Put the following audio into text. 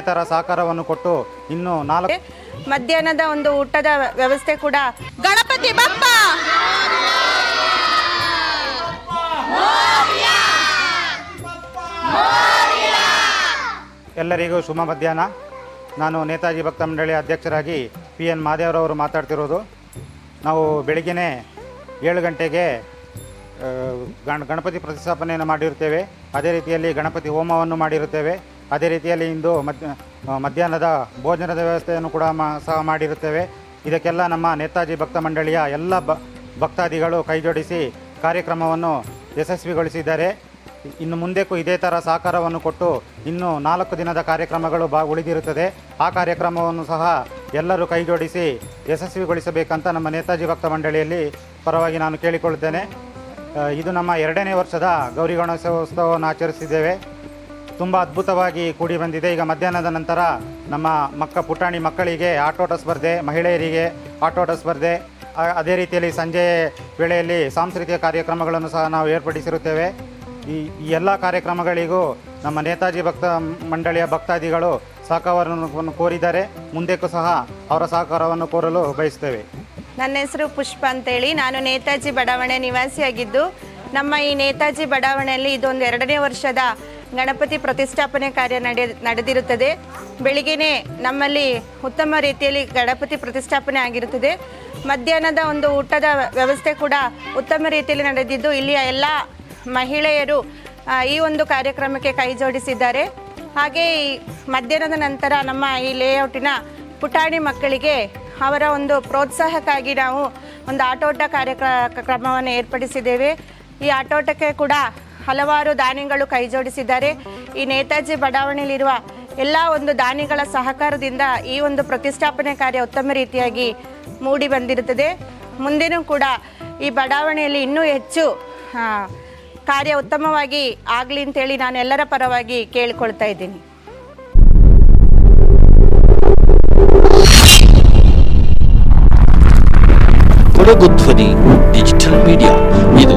ಥರ ಸಹಕಾರವನ್ನು ಕೊಟ್ಟು ಇನ್ನು ನಾಲ್ಕು ಮಧ್ಯಾಹ್ನದ ಒಂದು ಊಟದ ವ್ಯವಸ್ಥೆ ಕೂಡ. ಗಣಪತಿ ಬಪ್ಪ! ಎಲ್ಲರಿಗೂ ಶುಭ ಮಧ್ಯಾಹ್ನ. ನಾನು ನೇತಾಜಿ ಭಕ್ತ ಮಂಡಳಿ ಅಧ್ಯಕ್ಷರಾಗಿ ಪಿ ಎನ್ ಮಾದೇವರವರು ಮಾತಾಡ್ತಿರೋದು. ನಾವು ಬೆಳಿಗ್ಗೆ ಏಳು ಗಂಟೆಗೆ ಗಣ ಗಣಪತಿ ಪ್ರತಿಷ್ಠಾಪನೆಯನ್ನು ಮಾಡಿರುತ್ತೇವೆ. ಅದೇ ರೀತಿಯಲ್ಲಿ ಗಣಪತಿ ಹೋಮವನ್ನು ಮಾಡಿರುತ್ತೇವೆ. ಅದೇ ರೀತಿಯಲ್ಲಿ ಇಂದು ಮಧ್ಯ ಮಧ್ಯಾಹ್ನದ ಭೋಜನದ ವ್ಯವಸ್ಥೆಯನ್ನು ಕೂಡ ಮಾ, ಸಹ ಮಾಡಿರುತ್ತೇವೆ. ಇದಕ್ಕೆಲ್ಲ ನಮ್ಮ ನೇತಾಜಿ ಭಕ್ತ ಮಂಡಳಿಯ ಎಲ್ಲ ಬ, ಭಕ್ತಾದಿಗಳು ಕೈಜೋಡಿಸಿ ಕಾರ್ಯಕ್ರಮವನ್ನು ಯಶಸ್ವಿಗೊಳಿಸಿದ್ದಾರೆ. ಇನ್ನು ಮುಂದಕ್ಕೂ ಇದೇ ಥರ ಸಹಕಾರವನ್ನು ಕೊಟ್ಟು ಇನ್ನು ನಾಲ್ಕು ದಿನದ ಕಾರ್ಯಕ್ರಮಗಳು ಬಾ, ಉಳಿದಿರುತ್ತದೆ. ಆ ಕಾರ್ಯಕ್ರಮವನ್ನು ಸಹ ಎಲ್ಲರೂ ಕೈಜೋಡಿಸಿ ಯಶಸ್ವಿಗೊಳಿಸಬೇಕಂತ ನಮ್ಮ ನೇತಾಜಿ ಭಕ್ತ ಮಂಡಳಿಯಲ್ಲಿ ಪರವಾಗಿ ನಾನು ಕೇಳಿಕೊಳ್ಳುತ್ತೇನೆ. ಇದು ನಮ್ಮ ಎರಡನೇ ವರ್ಷದ ಗೌರಿ ಗಣೇಶೋತ್ಸವವನ್ನು ಆಚರಿಸಿದ್ದೇವೆ. ತುಂಬ ಅದ್ಭುತವಾಗಿ ಕೂಡಿ ಬಂದಿದೆ. ಈಗ ಮಧ್ಯಾಹ್ನದ ನಂತರ ನಮ್ಮ ಮಕ್ಕ ಪುಟಾಣಿ ಮಕ್ಕಳಿಗೆ ಆಟೋಟ ಸ್ಪರ್ಧೆ, ಮಹಿಳೆಯರಿಗೆ ಆಟೋಟ ಸ್ಪರ್ಧೆ ಅದೇ ರೀತಿಯಲ್ಲಿ ಸಂಜೆ ವೇಳೆಯಲ್ಲಿ ಸಾಂಸ್ಕೃತಿಕ ಕಾರ್ಯಕ್ರಮಗಳನ್ನು ಸಹ ನಾವು ಏರ್ಪಡಿಸಿರುತ್ತೇವೆ. ಈ ಈ ಎಲ್ಲ ಕಾರ್ಯಕ್ರಮಗಳಿಗೂ ನಮ್ಮ ನೇತಾಜಿ ಭಕ್ತ ಮಂಡಳಿಯ ಭಕ್ತಾದಿಗಳು ಸಹಕಾರವನ್ನು ಕೋರಿದ್ದಾರೆ. ಮುಂದಕ್ಕೂ ಸಹ ಅವರ ಸಹಕಾರವನ್ನು ಕೋರಲು ಬಯಸ್ತೇವೆ ನನ್ನ ಹೆಸರು ಪುಷ್ಪ ಅಂತೇಳಿ. ನಾನು ನೇತಾಜಿ ಬಡಾವಣೆ ನಿವಾಸಿಯಾಗಿದ್ದು, ನಮ್ಮ ಈ ನೇತಾಜಿ ಬಡಾವಣೆಯಲ್ಲಿ ಇದೊಂದು ಎರಡನೇ ವರ್ಷದ ಗಣಪತಿ ಪ್ರತಿಷ್ಠಾಪನೆ ಕಾರ್ಯ ನಡೆ ನಡೆದಿರುತ್ತದೆ. ಬೆಳಿಗ್ಗೆನೇ ನಮ್ಮಲ್ಲಿ ಉತ್ತಮ ರೀತಿಯಲ್ಲಿ ಗಣಪತಿ ಪ್ರತಿಷ್ಠಾಪನೆ ಆಗಿರುತ್ತದೆ. ಮಧ್ಯಾಹ್ನದ ಒಂದು ಊಟದ ವ್ಯವಸ್ಥೆ ಕೂಡ ಉತ್ತಮ ರೀತಿಯಲ್ಲಿ ನಡೆದಿದ್ದು, ಇಲ್ಲಿಯ ಎಲ್ಲ ಮಹಿಳೆಯರು ಈ ಒಂದು ಕಾರ್ಯಕ್ರಮಕ್ಕೆ ಕೈ ಜೋಡಿಸಿದ್ದಾರೆ. ಹಾಗೆ ಈ ಮಧ್ಯಾಹ್ನದ ನಂತರ ನಮ್ಮ ಈ ಲೇಔಟಿನ ಪುಟಾಣಿ ಮಕ್ಕಳಿಗೆ ಅವರ ಒಂದು ಪ್ರೋತ್ಸಾಹಕ್ಕಾಗಿ ನಾವು ಒಂದು ಆಟೋಟ ಕಾರ್ಯಕ್ರಮವನ್ನು ಏರ್ಪಡಿಸಿದ್ದೇವೆ. ಈ ಆಟೋಟಕ್ಕೆ ಕೂಡ ಹಲವಾರು ದಾನಿಗಳು ಕೈಜೋಡಿಸಿದ್ದಾರೆ. ಈ ನೇತಾಜಿ ಬಡಾವಣೆಯಲ್ಲಿರುವ ಎಲ್ಲ ಒಂದು ದಾನಿಗಳ ಸಹಕಾರದಿಂದ ಈ ಒಂದು ಪ್ರತಿಷ್ಠಾಪನೆ ಕಾರ್ಯ ಉತ್ತಮ ರೀತಿಯಾಗಿ ಮೂಡಿ ಬಂದಿರುತ್ತದೆ. ಮುಂದೆನೂ ಕೂಡ ಈ ಬಡಾವಣೆಯಲ್ಲಿ ಇನ್ನೂ ಹೆಚ್ಚು ಕಾರ್ಯ ಉತ್ತಮವಾಗಿ ಆಗಲಿ ಅಂತೇಳಿ ನಾನು ಎಲ್ಲರ ಪರವಾಗಿ ಕೇಳಿಕೊಳ್ತಾ ಇದ್ದೀನಿ. ಡಿಜಿಟಲ್ ಮೀಡಿಯಾ, ಇದು